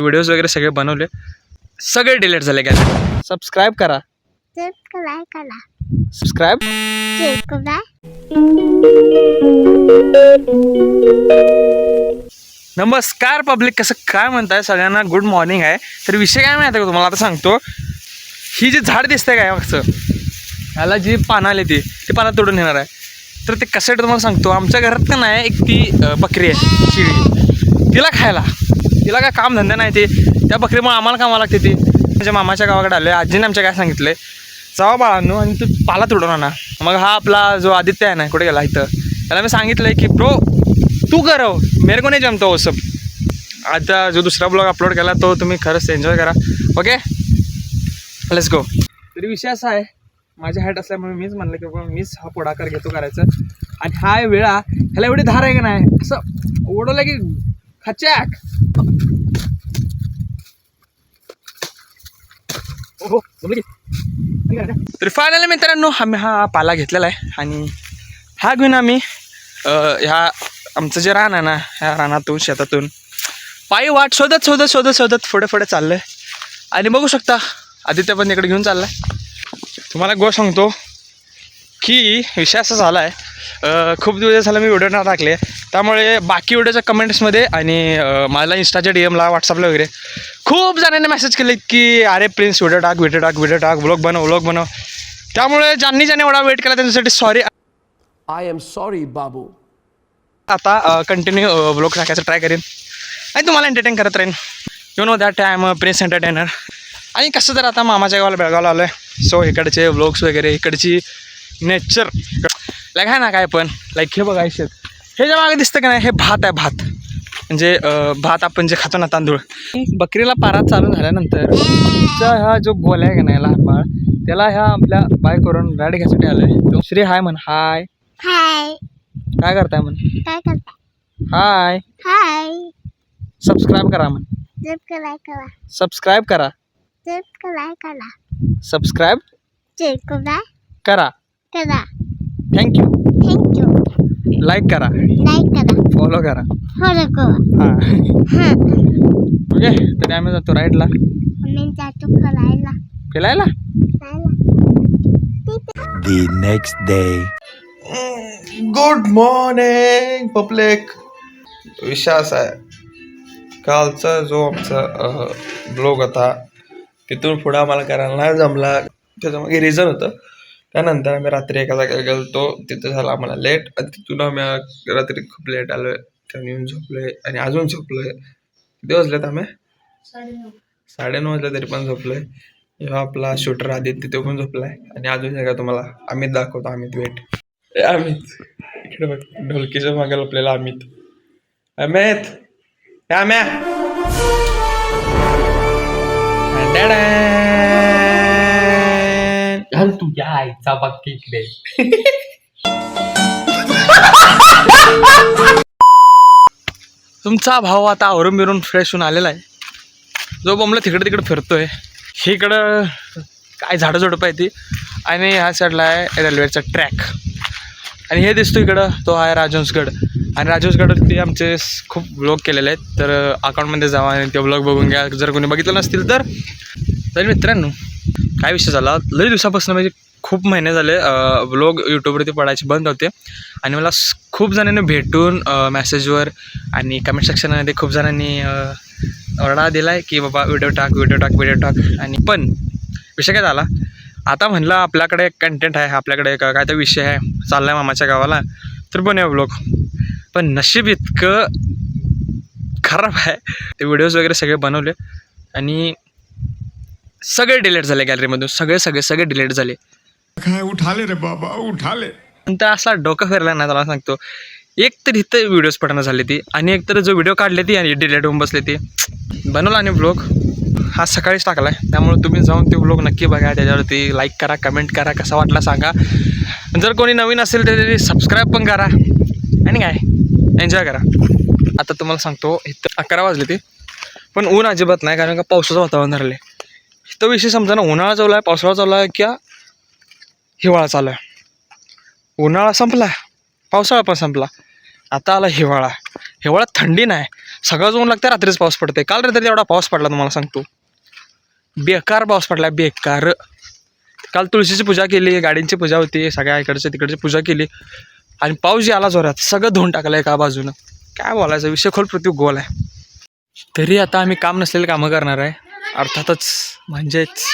Videos वगैरे सगळे बनवले. सगळे डिलीट झाले गॅलरी सबस्क्राईब करा. सबस्क्राईब करा. सबस्क्राईब सबस्क्राईब नमस्कार पब्लिक कसं काय म्हणताय? सगळ्यांना गुड मॉर्निंग आहे. तर विषय काय माहिती आहे का तुम्हाला? आता सांगतो. ही जी झाड दिसते काय मागचं? ह्याला जी पानं आली ती ती पानं तोडून येणार आहे. तर ते कसं तुम्हाला सांगतो. आमच्या घरात का नाही एक ती बकरी आहे शिळी. तिला खायला. तिला काय काम धंदा नाही ते. त्या बकरीमुळे आम्हाला कामाला लागते ती. माझ्या मामाच्या गावाकडे आले आजीने आमच्या काय सांगितलं जावा बाळांनो आणि तू पाला तुडवणार ना मग हा आपला जो आदित्य आहे ना कुठे गेला इथं? त्याला मी सांगितलं की ब्रो तू करव हो. मेरे को नाही जमतो हो सब. आता जो दुसरा ब्लॉग अपलोड केला तो तुम्ही खरंच एन्जॉय करा. ओके लेट्स गो तरी विषय असा आहे माझ्या हाईट असल्यामुळे मीच म्हणलं की बाबा मीच हा पुढाकार घेतो करायचं. आणि हा वेळा ह्याला एवढी धार आहे का नाही असं ओढवलं की खचाक. तर फायनली मित्रांनो आम्ही हा पाला घेतलेला आहे आणि हा घेऊन आम्ही ह्या आमचं जे रान आहे ना ह्या रानातून शेतातून पायी वाट शोधत शोधत शोधत शोधत पुढे पुढे चाललं आहे आणि बघू शकता आदित्य पण इकडे घेऊन चालला आहे तुम्हाला गो सांगतो की विषय असा झाला आहे खूप दिवस झाला मी व्हिडिओ ना टाकले. त्यामुळे बाकी व्हिडिओच्या कमेंट्समध्ये आणि मला इंस्टाच्या डी एमला व्हॉट्सअपला वगैरे खूप जणांनी मेसेज केले की अरे प्रिन्स व्हिडिओ टाक व्हिडिओ टाक व्हिडिओ टाक व्लॉग बनव व्लॉग बनव. त्यामुळे ज्यांनी ज्यांनी एवढा वेट केला त्यांच्यासाठी sorry I am sorry, Babu. आता कंटिन्यू ब्लॉग टाकायचं ट्राय करेन. आणि तुम्हाला एंटरटेन करत राहीन. You know that I am Prince entertainer आणि कसं तर आता मामाच्या गावाला बेळगावला आलो आहे सो इकडचे व्लॉग्स वगैरे इकडची नेचर. लाईक आहे ना काय पण. लाईक हे बघा शेत. हे जे मागे दिसतं का नाही हे भात आहे भात. म्हणजे भात आपण जे खातो ना तांदूळ. बकरीला पारा चालू झाल्यानंतर तुमचा हा जो गोल आहे का नाही लहान बाळ त्याला ह्या आपल्या बाय करून रॅड घ्यायसाठी आलं आहे तो श्री हाय म्हण हाय. हाय. काय करताय म्हण? काय करता हाय. हाय. सबस्क्राईब करा म्हण. सबस्क्राईब करा सबस्क्राईब करा. सबस्क्राईब करा. सबस्क्राईब सबस्क्राईब करा. करा. Thank you thank you like करा. लाईक करा. फॉलो करा. फॉलो करा. हां. हां. ओके तरी आम्ही जातो राईटला मी जातो करायला फिरायला? the next day. Good morning public विषय असा आहे. कालचा जो आमचा ब्लॉग होता तिथून पुढं आम्हाला करायला नाही जमला. त्याच्यामागे रिझन होतं. त्यानंतर आम्ही रात्री एका जागेला गेलो तिथं झालं आम्हाला लेट आणि तिथून आम्ही रात्री खूप लेट आलो आहे त्याने येऊन झोपलो आणि अजून झोपलो आहे किती वाजलेत आम्ही? साडेनऊ. वाजले तरी पण झोपलोय. ह्यो आपला शूटर आदित्य तो पण झोपलाय. आणि अजून जगा तुम्हाला अमित दाखवतो अमित वेट ए अमित. इकडे बघ ढोलकीच्या मागे लपलेला अमित. अमित! अम्या! डॅडॅन. घाल तुझ्या आईचा बाकी इकडे तुमचा भाव आता आवरून बिरून फ्रेश होऊन आलेला आहे. जो बोंबला तिकडे तिकडे फिरतोय इकडं काय झाडं झुडपं आहे ती. आणि ह्या साईडला आहे रेल्वेचा ट्रॅक आणि हे दिसतो इकडं तो आहे राजहंसगड. आणि राजहंसगडवरती आमचे खूप ब्लॉग केलेले आहेत. तर अकाउंटमध्ये जावा आणि ते ब्लॉग बघून घ्या. जर कोणी बघितलं नसतील तर मित्रांनो काय विषय झाला? लई दिवसापासून म्हणजे खूप महिने झाले ब्लॉग यूट्यूबवरती पडायचे बंद होते. आणि मला खूप जणांनी भेटून मॅसेजवर आणि कमेंट सेक्शनमध्ये खूप जणांनी अ, ओरडा दिला आहे की बाबा व्हिडिओ टाक व्हिडिओ टाक व्हिडिओ टाक. आणि पण विषय काय झाला? आता म्हणलं आपल्याकडे कंटेंट आहे आपल्याकडे का काय तर विषय आहे चालला आहे मामाच्या गावाला तर बनवूया ब्लॉग पण नशीब इतकं खराब आहे. ते व्हिडिओज वगैरे सगळे बनवले. आणि सगळे डिलीट झाले गॅलरीमधून. सगळे सगळे सगळे डिलीट झाले. काय उठाले रे बाबा उठाले. नंतर असा डोकं फिरला ना त्याला सांगतो. एक तर इथं व्हिडिओज पडणं झाले ती आणि एक तर जो व्हिडिओ काढले ती आणि डिलेट होऊन बसले ती. बनवला आणि ब्लॉग हा सकाळीच टाकला आहे त्यामुळे तुम्ही जाऊन ते ब्लॉग नक्की बघा. त्याच्यावरती लाईक करा कमेंट करा कसा वाटला सांगा. जर कोणी नवीन असेल तर सबस्क्राईब पण करा. आणि काय? एन्जॉय करा. आता तुम्हाला सांगतो इथं अकरा वाजले ते. पण ऊन अजिबात नाही कारण का पावसाचं वातावरण झालं आहे. तो विषय समजा ना उन्हाळा चालू आहे पावसाळा चालू आहे किंवा हिवाळा चालू आहे. उन्हाळा संपला पावसाळा पण संपला. आता आला हिवाळा. हिवाळ्यात थंडी नाही. सगळं ऊन लागतं रात्रीच पाऊस पडते काल रात्री एवढा पाऊस पडला तुम्हाला सांगतो. बेकार पाऊस पडला बेकार. काल तुळशीची पूजा केली गाडींची पूजा होती सगळ्या इकडच्या तिकडची पूजा केली. आणि पाऊस जे आला जोरात सगळं धुवून टाकलं एका बाजूनं. काय बोलायचं विषय खोल पृथ्वी गोल आहे. तरी आता आम्ही काम नसलेले कामं करणार आहे. अर्थातच म्हणजेच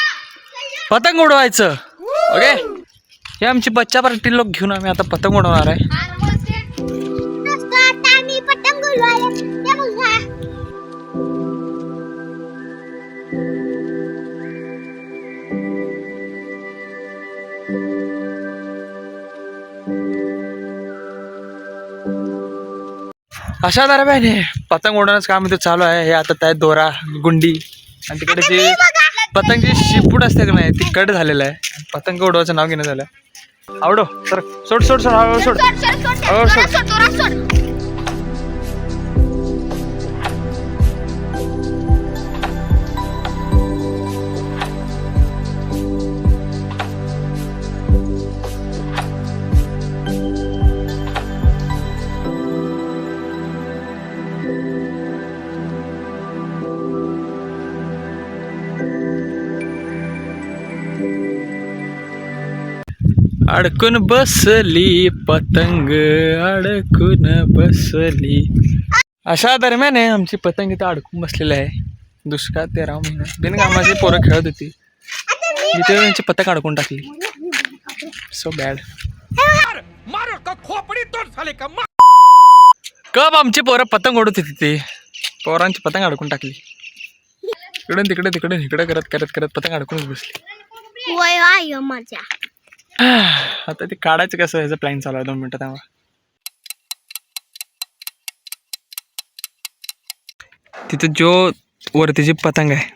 पतंग उडवायचं. ओके हे आमची बच्चा पार्टी लोक घेऊन आम्ही आता पतंग उडवणार आहे. अशा दरम्यान हे पतंग उडवण्याचं काम इथे चालू आहे. हे आता त्या दोरा गुंडी. आणि तिकडे जी पतंगची शिपूट असते का नाही ती कट झालेलं आहे. पतंग उडवायचं नाव घेणं झालं. आवडो सर सोड सोड सोड सोड. सोड. अडकून बसली पतंग अडकून बसली. अशा दरम्यान आहे आमची पतंग इथं अडकून बसलेली आहे. दुष्काळ तेरा महिना. बिनकामाची पोरं खेळत होती. इथे त्यांची पतंग अडकून टाकली. सो बॅड कब आमची पोरं पतंग उडत होती ते? पोरांची पतंग अडकून टाकली. इकडून तिकडे तिकडून इकडे करत करत करत पतंग अडकूनच बसली. माझ्या आता ते काढायचं कसं? याचं प्लॅन चालू आहे. दोन मिनटं तेव्हा तिथे जो वरती जी पतंग आहे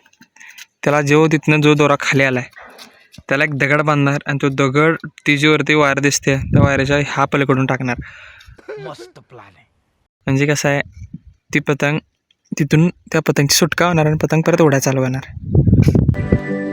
त्याला जो तिथनं जो दोरा खाली आलाय त्याला एक दगड बांधणार आणि तो दगड ती जी वरती वायर दिसते त्या वायरच्या हा पलीकडून टाकणार. मस्त प्लॅन आहे. म्हणजे कसं आहे ती पतंग तिथून त्या पतंगची सुटका होणार आणि पतंग परत उडायला चालू होणार.